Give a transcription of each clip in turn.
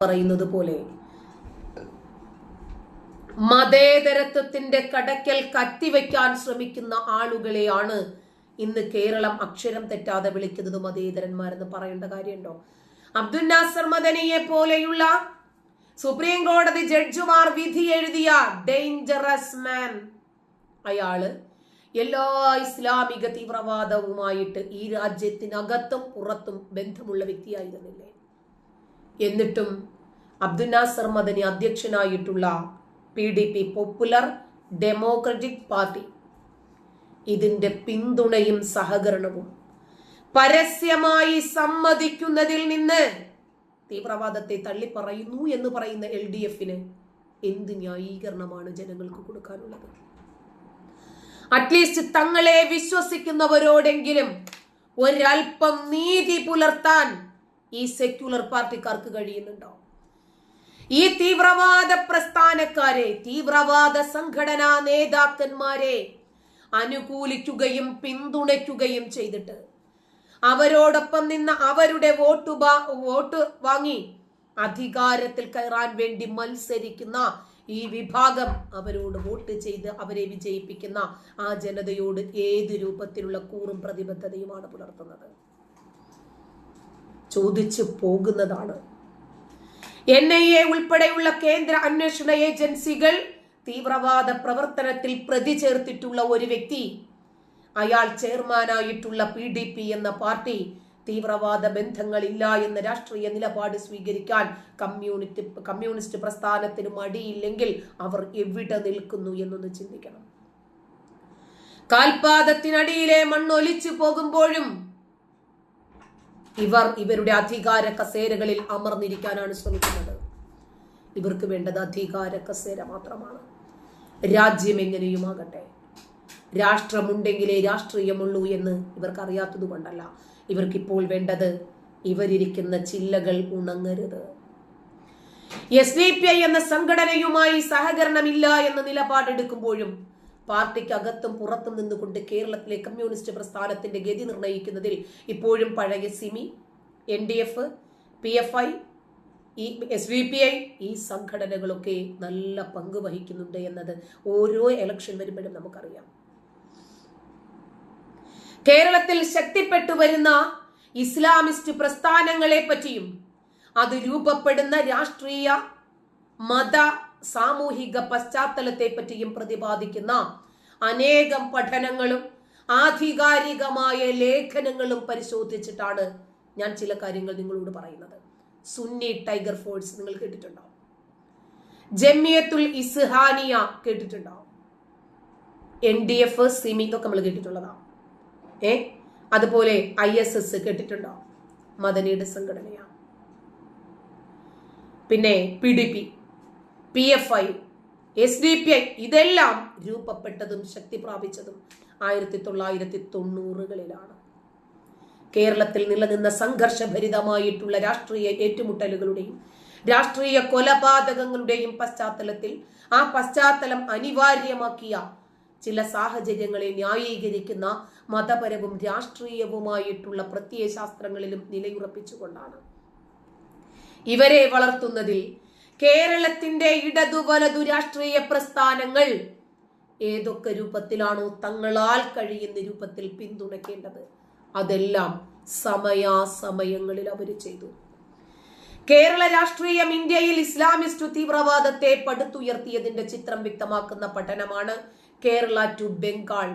പറയുന്നത് പോലെ. മതേതരത്വത്തിന്റെ കടക്കൽ കത്തിവെക്കാൻ ശ്രമിക്കുന്ന ആളുകളെയാണ് ഇന്ന് കേരളം അക്ഷരം തെറ്റാതെ വിളിക്കുന്നത് മതേതരന്മാരെന്ന് പറയേണ്ട കാര്യമുണ്ടോ? അബ്ദുൽ നാസർ മദനിയെ പോലെയുള്ള സുപ്രീം കോടതി ജഡ്ജിമാർ വിധി എഴുതിയ ഡേഞ്ചറസ് മാൻ അയാൾ എല്ലാ ഇസ്ലാമിക തീവ്രവാദവുമായിട്ട് ഈ രാജ്യത്തിനകത്തും പുറത്തും ബന്ധമുള്ള വ്യക്തിയായിരുന്നില്ലേ? എന്നിട്ടും Abdul Nasser Madani അധ്യക്ഷനായിട്ടുള്ള P D P popular democratic party. ഇതിന്റെ പിന്തുണയും സഹകരണവും പരസ്യമായി സമ്മതിക്കുന്നതിൽ നിന്ന് തീവ്രവാദത്തെ തള്ളിപ്പറയുന്നു എന്ന് പറയുന്ന എൽ ഡി എഫിന് എന്ത് ന്യായീകരണമാണ് ജനങ്ങൾക്ക് കൊടുക്കാനുള്ളത്? അറ്റ്ലീസ്റ്റ് തങ്ങളെ വിശ്വസിക്കുന്നവരോടെങ്കിലും ഒരൽപ്പം നീതി പുലർത്താൻ ഈ സെക്യുലർ പാർട്ടിക്കാർക്ക് കഴിയുന്നുണ്ടോ? ഈ തീവ്രവാദ പ്രസ്ഥാനക്കാരെ തീവ്രവാദ സംഘടനാ നേതാക്കന്മാരെ അനുകൂലിക്കുകയും പിന്തുണയ്ക്കുകയും ചെയ്തിട്ട് അവരോടൊപ്പം നിന്ന് അവരുടെ വോട്ട് വോട്ട് വാങ്ങി അധികാരത്തിൽ കയറാൻ വേണ്ടി മത്സരിക്കുന്ന ഈ വിഭാഗം അവരോട് വോട്ട് ചെയ്ത് അവരെ വിജയിപ്പിക്കുന്ന ആ ജനതയോട് ഏത് രൂപത്തിലുള്ള കൂറും പ്രതിബദ്ധതയുമാണ് പുലർത്തുന്നത്? ചോദിച്ചു പോകുന്നതാണ്. എൻ ഐ എ ഉൾപ്പെടെയുള്ള കേന്ദ്ര അന്വേഷണ ഏജൻസികൾ തീവ്രവാദ പ്രവർത്തനത്തിൽ പ്രതി ചേർത്തിട്ടുള്ള ഒരു വ്യക്തി അയാൾ ചെയർമാനായിട്ടുള്ള പി ഡി പി എന്ന പാർട്ടി തീവ്രവാദ ബന്ധങ്ങളില്ല എന്ന രാഷ്ട്രീയ നിലപാട് സ്വീകരിക്കാൻ കമ്മ്യൂണിറ്റി കമ്മ്യൂണിസ്റ്റ് പ്രസ്ഥാനത്തിന് മടിയില്ലെങ്കിൽ അവർ എവിടെ നിൽക്കുന്നു എന്നൊന്ന് ചിന്തിക്കണം. കാൽപാദത്തിനടിയിലെ മണ്ണൊലിച്ചു പോകുമ്പോഴും ഇവർ ഇവരുടെ അധികാര കസേരകളിൽ അമർന്നിരിക്കാനാണ് ശ്രമിക്കുന്നത്. ഇവർക്ക് വേണ്ടത് അധികാര കസേര മാത്രമാണ്. രാജ്യം എങ്ങനെയുമാകട്ടെ? രാഷ്ട്രമുണ്ടെങ്കിലേ രാഷ്ട്രീയമുള്ളൂ എന്ന് ഇവർക്ക് അറിയാത്തത് കൊണ്ടല്ല. ഇവർക്കിപ്പോൾ വേണ്ടത് ഇവരിയ്ക്കുന്ന ചില്ലകൾ ഉണങ്ങരുത്. എസ് ഡി പി ഐ എന്ന സംഘടനയുമായി സഹകരണമില്ല എന്ന നിലപാടെടുക്കുമ്പോഴും പാർട്ടിക്ക് അകത്തും പുറത്തും നിന്നുകൊണ്ട് കേരളത്തിലെ കമ്മ്യൂണിസ്റ്റ് പ്രസ്ഥാനത്തിന്റെ ഗതി നിർണയിക്കുന്നതിൽ ഇപ്പോഴും പഴയ SIMI N D F P F I ഈ എസ് വി പി ഐ ഈ സംഘടനകളൊക്കെ നല്ല പങ്ക് വഹിക്കുന്നുണ്ട് എന്നത് ഓരോ എലക്ഷൻ വരുമ്പോഴും നമുക്കറിയാം. കേരളത്തിൽ ശക്തിപ്പെട്ടു വരുന്ന ഇസ്ലാമിസ്റ്റ് പ്രസ്ഥാനങ്ങളെ പറ്റിയും അത് രൂപപ്പെടുന്ന രാഷ്ട്രീയ മത സാമൂഹിക പശ്ചാത്തലത്തെ പറ്റിയും പ്രതിപാദിക്കുന്ന അനേകം പഠനങ്ങളും ആധികാരികമായ ലേഖനങ്ങളും പരിശോധിച്ചിട്ടാണ് ഞാൻ ചില കാര്യങ്ങൾ നിങ്ങളോട് പറയുന്നത്. സുന്നി ടൈഗർ ഫോഴ്സ് നിങ്ങൾ കേട്ടിട്ടുണ്ടോ ജമിയത്തുൽ ഇസ്ഹാനിയ കേട്ടിട്ടുണ്ടോ എൻ ഡി എഫ് സിമി നമ്മൾ കേട്ടിട്ടുള്ളതാണ് ഏ? അതുപോലെ ഐ എസ് എസ് കേട്ടിട്ടുണ്ടോ മദനിയുടെ സംഘടനയാണ് പിന്നെ P D P. P F I S D P I ഇതെല്ലാം രൂപപ്പെട്ടതും ശക്തി പ്രാപിച്ചതും ആയിരത്തി തൊള്ളായിരത്തി തൊണ്ണൂറുകളിലാണ് കേരളത്തിൽ നിലനിന്ന സംഘർഷഭരിതമായിട്ടുള്ള രാഷ്ട്രീയ ഏറ്റുമുട്ടലുകളുടെയും രാഷ്ട്രീയ കൊലപാതകങ്ങളുടെയും പശ്ചാത്തലത്തിൽ ആ പശ്ചാത്തലം അനിവാര്യമാക്കിയ ചില സാഹചര്യങ്ങളെ ന്യായീകരിക്കുന്ന മതപരവും രാഷ്ട്രീയവുമായിട്ടുള്ള പ്രത്യയശാസ്ത്രങ്ങളിലും നിലയുറപ്പിച്ചുകൊണ്ടാണ്. ഇവരെ വളർത്തുന്നതിൽ കേരളത്തിന്റെ ഇടതു വലതു രാഷ്ട്രീയ പ്രസ്ഥാനങ്ങൾ ഏതൊക്കെ രൂപത്തിലാണോ തങ്ങളാൽ കഴിയുന്ന രൂപത്തിൽ പിന്തുണയ്ക്കേണ്ടത്? അതെല്ലാം സമയാസമയങ്ങളിൽ അവർ ചെയ്തു. കേരള രാഷ്ട്രീയം ഇന്ത്യയിൽ ഇസ്ലാമിസ്റ്റ് തീവ്രവാദത്തെ പടുത്തുയർത്തിയതിന്റെ ചിത്രം വ്യക്തമാക്കുന്ന പഠനമാണ് Kerala to Bengal.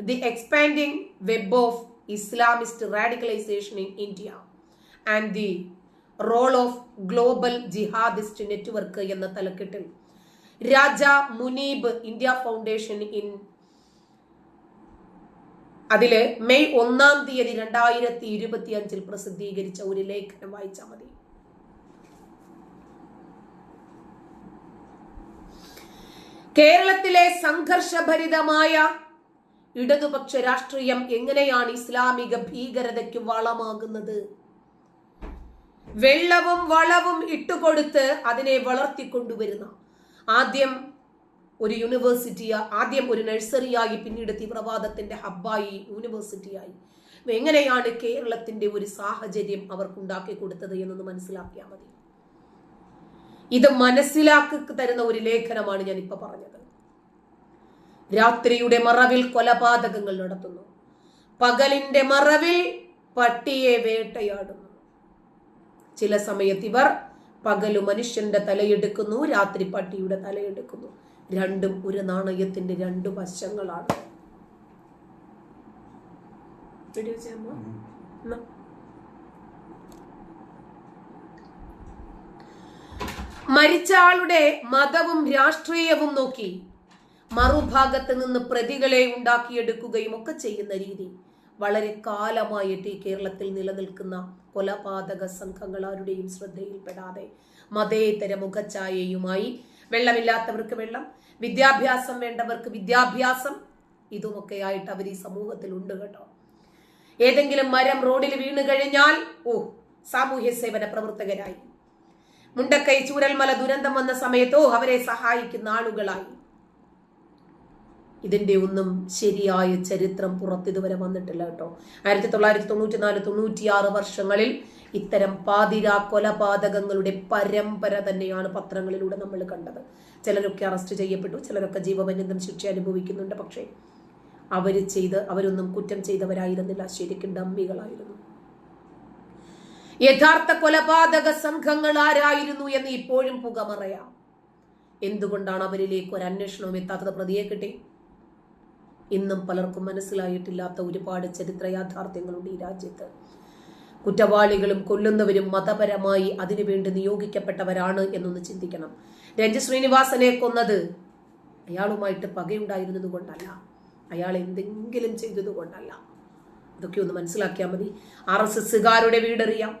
The expanding web of Islamist radicalisation in India and the role of global jihadist network എന്ന തലക്കെട്ടിൽ. Raja Muneeb India foundation in അതിൽ മെയ് ഒന്നാം തീയതി രണ്ടായിരത്തി ഇരുപത്തി അഞ്ചിൽ പ്രസിദ്ധീകരിച്ച ഒരു ലേഖനം വായിച്ചാൽ മതി. കേരളത്തിലെ സംഘർഷഭരിതമായ ഇടതുപക്ഷ രാഷ്ട്രീയം എങ്ങനെയാണ് ഇസ്ലാമിക ഭീകരതയ്ക്ക് വളമാകുന്നത്? വെള്ളവും വളവും ഇട്ടുകൊടുത്ത് അതിനെ വളർത്തിക്കൊണ്ടുവരുന്ന. ആദ്യം ഒരു യൂണിവേഴ്സിറ്റി ആദ്യം ഒരു നഴ്സറിയായി പിന്നീട് തീവ്രവാദത്തിന്റെ ഹബ്ബായി യൂണിവേഴ്സിറ്റിയായി. എങ്ങനെയാണ് കേരളത്തിന്റെ ഒരു സാഹചര്യം അവർക്ക് ഉണ്ടാക്കി കൊടുത്തത് എന്നൊന്ന് മനസ്സിലാക്കിയാൽ മതി. ഇത് മനസ്സിലാക്കി തരുന്ന ഒരു ലേഖനമാണ് ഞാൻ ഇപ്പൊ പറഞ്ഞത്. രാത്രിയുടെ മറവിൽ കൊലപാതകങ്ങൾ നടത്തുന്നു. പകലിന്റെ മറവിൽ പട്ടിയെ വേട്ടയാടുന്നു. ചില സമയത്ത് ഇവർ പകലു മനുഷ്യന്റെ തലയെടുക്കുന്നു രാത്രി പട്ടിയുടെ തലയെടുക്കുന്നു രണ്ടും ഒരു നാണയത്തിന്റെ രണ്ടു വശങ്ങളാണ് വീഡിയോ ചെയ്യാമോ? എന്നാ. മരിച്ച ആളുടെ മതവും രാഷ്ട്രീയവും നോക്കി മറുഭാഗത്ത് നിന്ന് പ്രതികളെ ഉണ്ടാക്കിയെടുക്കുകയും ഒക്കെ ചെയ്യുന്ന രീതി വളരെ കാലമായിട്ട് ഈ കേരളത്തിൽ നിലനിൽക്കുന്ന കൊലപാതക സംഘങ്ങൾ ആരുടെയും ശ്രദ്ധയിൽപ്പെടാതെ മതേതര മുഖഛായയുമായി വെള്ളമില്ലാത്തവർക്ക് വെള്ളം വിദ്യാഭ്യാസം വേണ്ടവർക്ക് വിദ്യാഭ്യാസം ഇതുമൊക്കെ ആയിട്ട് അവർ ഈ സമൂഹത്തിൽ ഉണ്ട് കേട്ടോ. ഏതെങ്കിലും മരം റോഡിൽ വീണു കഴിഞ്ഞാൽ ഓ സാമൂഹ്യ സേവന പ്രവർത്തകരായി. മുണ്ടക്കൈ ചൂരൽമല ദുരന്തം വന്ന സമയത്തോ അവരെ സഹായിക്കുന്ന ആളുകളായി. ഇതിന്റെ ഒന്നും ശരിയായ ചരിത്രം പുറത്തിതുവരെ വന്നിട്ടില്ല കേട്ടോ. ആയിരത്തി തൊള്ളായിരത്തി തൊണ്ണൂറ്റി നാല് തൊണ്ണൂറ്റിയാറ് വർഷങ്ങളിൽ ഇത്തരം പാതിര കൊലപാതകങ്ങളുടെ പരമ്പര തന്നെയാണ് പത്രങ്ങളിലൂടെ നമ്മൾ കണ്ടത്. ചിലരൊക്കെ അറസ്റ്റ് ചെയ്യപ്പെട്ടു ചിലരൊക്കെ ജീവപര്യന്തം ശിക്ഷ അനുഭവിക്കുന്നുണ്ട്. പക്ഷേ അവർ ചെയ്ത് അവരൊന്നും കുറ്റം ചെയ്തവരായിരുന്നില്ല. ശരിക്കും ഡമ്മികളായിരുന്നു. യഥാർത്ഥ കൊലപാതക സംഘങ്ങൾ ആരായിരുന്നു എന്ന് ഇപ്പോഴും പുകമറയാം. എന്തുകൊണ്ടാണ് അവരിലേക്ക് ഒരു അന്വേഷണവും എത്താത്തത് പ്രതിയെ കിട്ടി ഇന്നും പലർക്കും മനസ്സിലായിട്ടില്ലാത്ത ഒരുപാട് ചരിത്ര യാഥാർത്ഥ്യങ്ങളുണ്ട് ഈ രാജ്യത്ത്. കുറ്റവാളികളും കൊല്ലുന്നവരും മതപരമായി അതിനുവേണ്ടി നിയോഗിക്കപ്പെട്ടവരാണ് എന്നൊന്ന് ചിന്തിക്കണം. രഞ്ജി ശ്രീനിവാസനെ കൊന്നത് അയാളുമായിട്ട് പകയുണ്ടായിരുന്നത് കൊണ്ടല്ല. അയാൾ എന്തെങ്കിലും ചെയ്തത് കൊണ്ടല്ല. ഇതൊക്കെ ഒന്ന് മനസ്സിലാക്കിയാൽ മതി. ആർ എസ് എസ്സുകാരുടെ വീടറിയാം.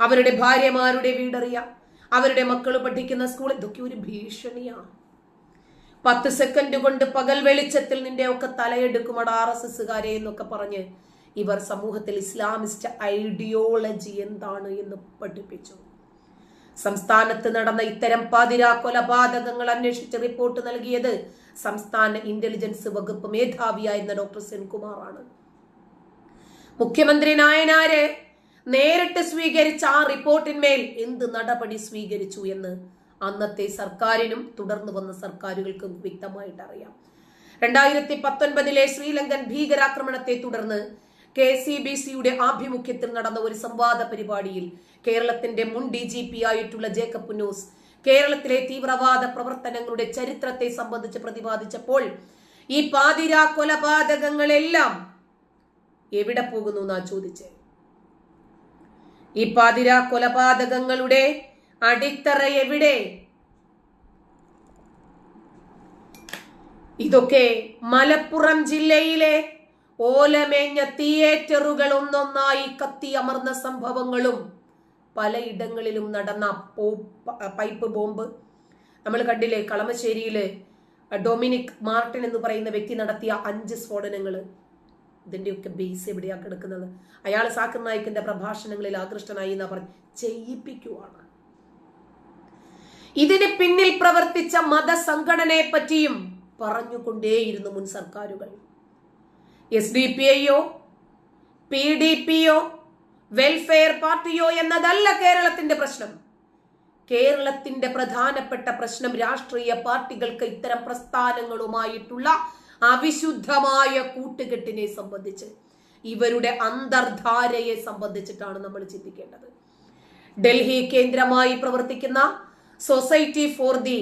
അവരുടെ ഭാര്യമാരുടെ വീടറിയാം. അവരുടെ മക്കൾ പഠിക്കുന്ന സ്കൂൾ ഇതൊക്കെ ഒരു ഭീഷണിയാണ് പത്ത് സെക്കൻഡ് കൊണ്ട് പകൽ വെളിച്ചത്തിൽ നിന്റെ ഒക്കെ തലയെടുക്കുമട ആർ എസ് എസ്സുകാരെ എന്നൊക്കെ പറഞ്ഞ് ഇവർ സമൂഹത്തിൽ ഇസ്ലാമിസ്റ്റ് ഐഡിയോളജി എന്താണ് എന്ന് പഠിപ്പിച്ചു. സംസ്ഥാനത്ത് നടന്ന ഇത്തരം പാതിരാ കൊലപാതകങ്ങൾ അന്വേഷിച്ച് റിപ്പോർട്ട് നൽകിയത് സംസ്ഥാന ഇന്റലിജൻസ് വകുപ്പ് മേധാവിയായിരുന്ന ഡോക്ടർ സെൻകുമാറാണ്. മുഖ്യമന്ത്രി നായനാരെ നേരിട്ട് സ്വീകരിച്ച ആ റിപ്പോർട്ടിന്മേൽ എന്ത് നടപടി സ്വീകരിച്ചു എന്ന് അന്നത്തെ സർക്കാരിനും തുടർന്നു വന്ന സർക്കാരുകൾക്കും വ്യക്തമായിട്ട് അറിയാം രണ്ടായിരത്തി പത്തൊൻപതിലെ ശ്രീലങ്കൻ ഭീകരാക്രമണത്തെ തുടർന്ന് കെ സി ബി സിയുടെ ആഭിമുഖ്യത്തിൽ നടന്ന ഒരു സംവാദ പരിപാടിയിൽ കേരളത്തിന്റെ മുൻ ഡി ജി പി ആയിട്ടുള്ള ജേക്കബ് പുന്നൂസ് കേരളത്തിലെ തീവ്രവാദ പ്രവർത്തനങ്ങളുടെ ചരിത്രത്തെ സംബന്ധിച്ച് പ്രതിപാദിച്ചപ്പോൾ ഈ പാതിര കൊലപാതകങ്ങളെല്ലാം എവിടെ പോകുന്നു എന്നാ ചോദിച്ചേ? ഈ പാതിര കൊലപാതകങ്ങളുടെ അടിത്തറ എവിടെ ഇതൊക്കെ മലപ്പുറം ജില്ലയിലെ ഓലമേഞ്ഞ തിയേറ്ററുകൾ ഒന്നൊന്നായി കത്തിയമർന്ന സംഭവങ്ങളും പലയിടങ്ങളിലും നടന്ന പൈപ്പ് ബോംബ്. നമ്മൾ കണ്ടില്ലേ കളമശ്ശേരിയിൽ ഡൊമിനിക് മാർട്ടിൻ എന്ന് പറയുന്ന വ്യക്തി നടത്തിയ അഞ്ച് സ്ഫോടനങ്ങൾ ഇതിന്റെയൊക്കെ ബേസ് എവിടെയാണ് കിടക്കുന്നത്? അയാൾ സാക്കിർ നായിക്കിന്റെ പ്രഭാഷണങ്ങളിൽ ആകൃഷ്ടനായി എന്നാ പറഞ്ഞ് ചെയ്യിപ്പിക്കുവാണ്. ഇതിന് പിന്നിൽ പ്രവർത്തിച്ച മതസംഘടനയെ പറ്റിയും പറഞ്ഞുകൊണ്ടേയിരുന്നു മുൻ സർക്കാരുകൾ. എസ് ഡി പി ഐയോ പി ഡി പിയോ വെൽഫെയർ പാർട്ടിയോ എന്നതല്ല കേരളത്തിന്റെ പ്രശ്നം. കേരളത്തിന്റെ പ്രധാനപ്പെട്ട പ്രശ്നം രാഷ്ട്രീയ പാർട്ടികൾക്ക് ഇത്തരം പ്രസ്ഥാനങ്ങളുമായിട്ടുള്ള അവിശുദ്ധമായ കൂട്ടുകെട്ടിനെ സംബന്ധിച്ച്. ഇവരുടെ അന്തർധാരയെ സംബന്ധിച്ചിട്ടാണ് നമ്മൾ ചിന്തിക്കേണ്ടത്. ഡൽഹി കേന്ദ്രമായി പ്രവർത്തിക്കുന്ന society for the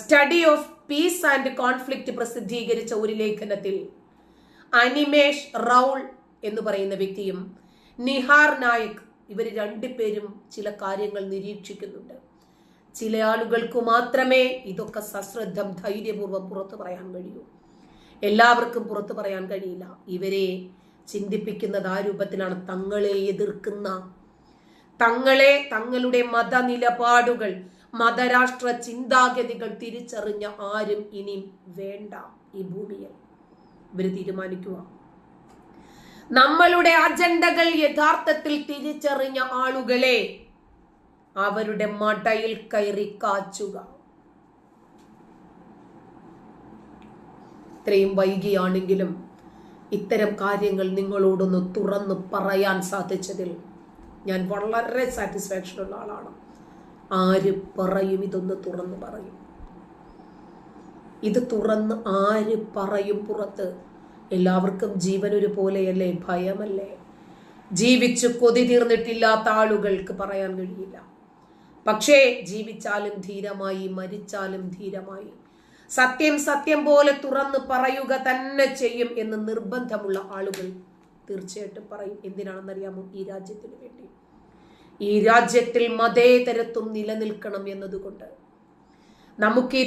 study of peace and conflict പ്രസിദ്ധീകരിച്ച ഒരു ലേഖനത്തിൽ അനിമേഷ് റൗൾ എന്ന് പറയുന്ന വ്യക്തിയും നിഹാർ നായക് ഇവർ രണ്ടുപേരും ചില കാര്യങ്ങൾ നിരീക്ഷിക്കുന്നുണ്ട്. ചില ആളുകൾക്ക് മാത്രമേ ഇതൊക്കെ സശ്രദ്ധം ധൈര്യപൂർവം പുറത്തു പറയാൻ കഴിയൂ. എല്ലാവർക്കും പുറത്തു പറയാൻ കഴിയില്ല. ഇവരെ ചിന്തിപ്പിക്കുന്നത് ആ രൂപത്തിലാണ് തങ്ങളെ എതിർക്കുന്ന തങ്ങളെ തങ്ങളുടെ മത നിലപാടുകൾ മതരാഷ്ട്ര ചിന്താഗതികൾ തിരിച്ചറിഞ്ഞ ആരും ഇനി വേണ്ട ഈ ഭൂമിയിൽ. ഇവർ തീരുമാനിക്കുക നമ്മളുടെ അജണ്ടകൾ യഥാർത്ഥത്തിൽ തിരിച്ചറിഞ്ഞ ആളുകളെ അവരുടെ മടയിൽ കയറി കാച്ചുക. ഇത്രയും വൈകിയാണെങ്കിലും ഇത്തരം കാര്യങ്ങൾ നിങ്ങളോടൊന്ന് തുറന്നു പറയാൻ സാധിച്ചതിൽ ഞാൻ വളരെ സാറ്റിസ്ഫാക്ഷൻ ഉള്ള ആളാണ്. ആര് പറയും ഇതൊന്ന് തുറന്ന് പറയും. ഇത് തുറന്ന് ആര് പറയും പുറത്ത്? എല്ലാവർക്കും ജീവൻ ഒരുപോലെയല്ലേ? ഭയമല്ലേ? ജീവിച്ച് കൊതി തീർന്നിട്ടില്ലാത്ത ആളുകൾക്ക് പറയാൻ കഴിയില്ല. പക്ഷേ ജീവിച്ചാലും ധീരമായി മരിച്ചാലും ധീരമായി. സത്യം സത്യം പോലെ തുറന്ന് പറയുക തന്നെ ചെയ്യും എന്ന് നിർബന്ധമുള്ള ആളുകൾ തീർച്ചയായിട്ടും പറയും. എന്തിനാണെന്നറിയാമോ? ഈ രാജ്യത്തിന് വേണ്ടി. ഈ രാജ്യത്തിൽ മതേതരത്വം നിലനിൽക്കണം എന്നതുകൊണ്ട്. നമുക്ക് ഈ